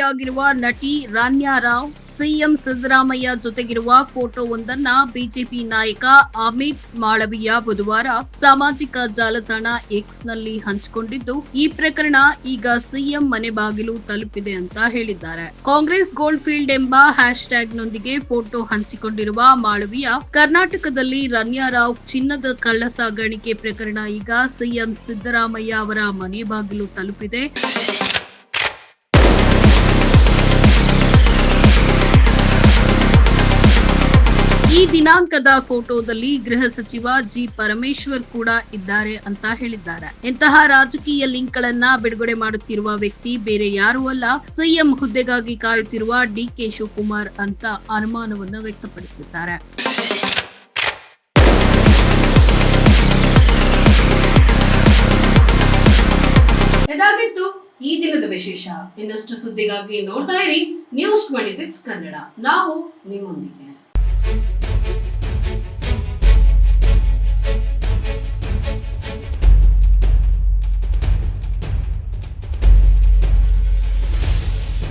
ಆರೋಪಿಯಾಗಿರುವ ನಟಿ ರಾನ್ಯಾ ರಾವ್, ಸಿಎಂ ಸಿದ್ದರಾಮಯ್ಯ ಜೊತೆಗಿರುವ ಫೋಟೋವೊಂದನ್ನ ಬಿಜೆಪಿ ನಾಯಕ ಅಮಿತ್ ಮಾಳವಿಯ ಬುಧವಾರ ಸಾಮಾಜಿಕ ಜಾಲತಾಣ ಎಕ್ಸ್ನಲ್ಲಿ ಹಂಚಿಕೊಂಡಿದ್ದು, ಈ ಪ್ರಕರಣ ಈಗ ಸಿಎಂ ಮನೆ ಬಾಗಿಲು ತಲುಪಿದೆ ಅಂತ ಹೇಳಿದ್ದಾರೆ. ಕಾಂಗ್ರೆಸ್ ಗೋಲ್ಡ್ ಫೀಲ್ಡ್ ಎಂಬ ಹ್ಯಾಶ್ ಟ್ಯಾಗ್ ನೊಂದಿಗೆ ಫೋಟೋ ಹಂಚಿಕೊಂಡಿರುವ ಮಾಳವಿಯ ಕರ್ನಾಟಕದಲ್ಲಿ ರನ್ಯಾ ರಾವ್ ಚಿನ್ನದ ಕಳ್ಳ ಸಾಗಾಣಿಕೆ ಪ್ರಕರಣ ಈಗ ಸಿಎಂ ಸಿದ್ದರಾಮಯ್ಯ ಅವರ ಮನೆ ಬಾಗಿಲು ತಲುಪಿದೆ. ಈ ದಿನಾಂಕದ ಫೋಟೋದಲ್ಲಿ ಗೃಹ ಸಚಿವ ಜಿ ಪರಮೇಶ್ವರ್ ಕೂಡ ಇದ್ದಾರೆ ಅಂತ ಹೇಳಿದ್ದಾರೆ. ಇಂತಹ ರಾಜಕೀಯ ಲಿಂಕ್ ಗಳನ್ನ ಬಿಡುಗಡೆ ಮಾಡುತ್ತಿರುವ ವ್ಯಕ್ತಿ ಬೇರೆ ಯಾರೂ ಅಲ್ಲ, ಸಿಎಂ ಹುದ್ದೆಗಾಗಿ ಕಾಯುತ್ತಿರುವ ಡಿ ಕೆ ಶಿವಕುಮಾರ್ ಅಂತ ಅನುಮಾನವನ್ನು ವ್ಯಕ್ತಪಡಿಸಿದ್ದಾರೆ. ಈ ದಿನದ ವಿಶೇಷ. ಇನ್ನಷ್ಟು ಸುದ್ದಿಗಾಗಿ ನೋಡ್ತಾ ಇರಿ ನ್ಯೂಸ್ ಟ್ವೆಂಟಿ ಸಿಕ್ಸ್ ಕನ್ನಡ. ನಾವು ನಿಮ್ಮೊಂದಿಗೆ.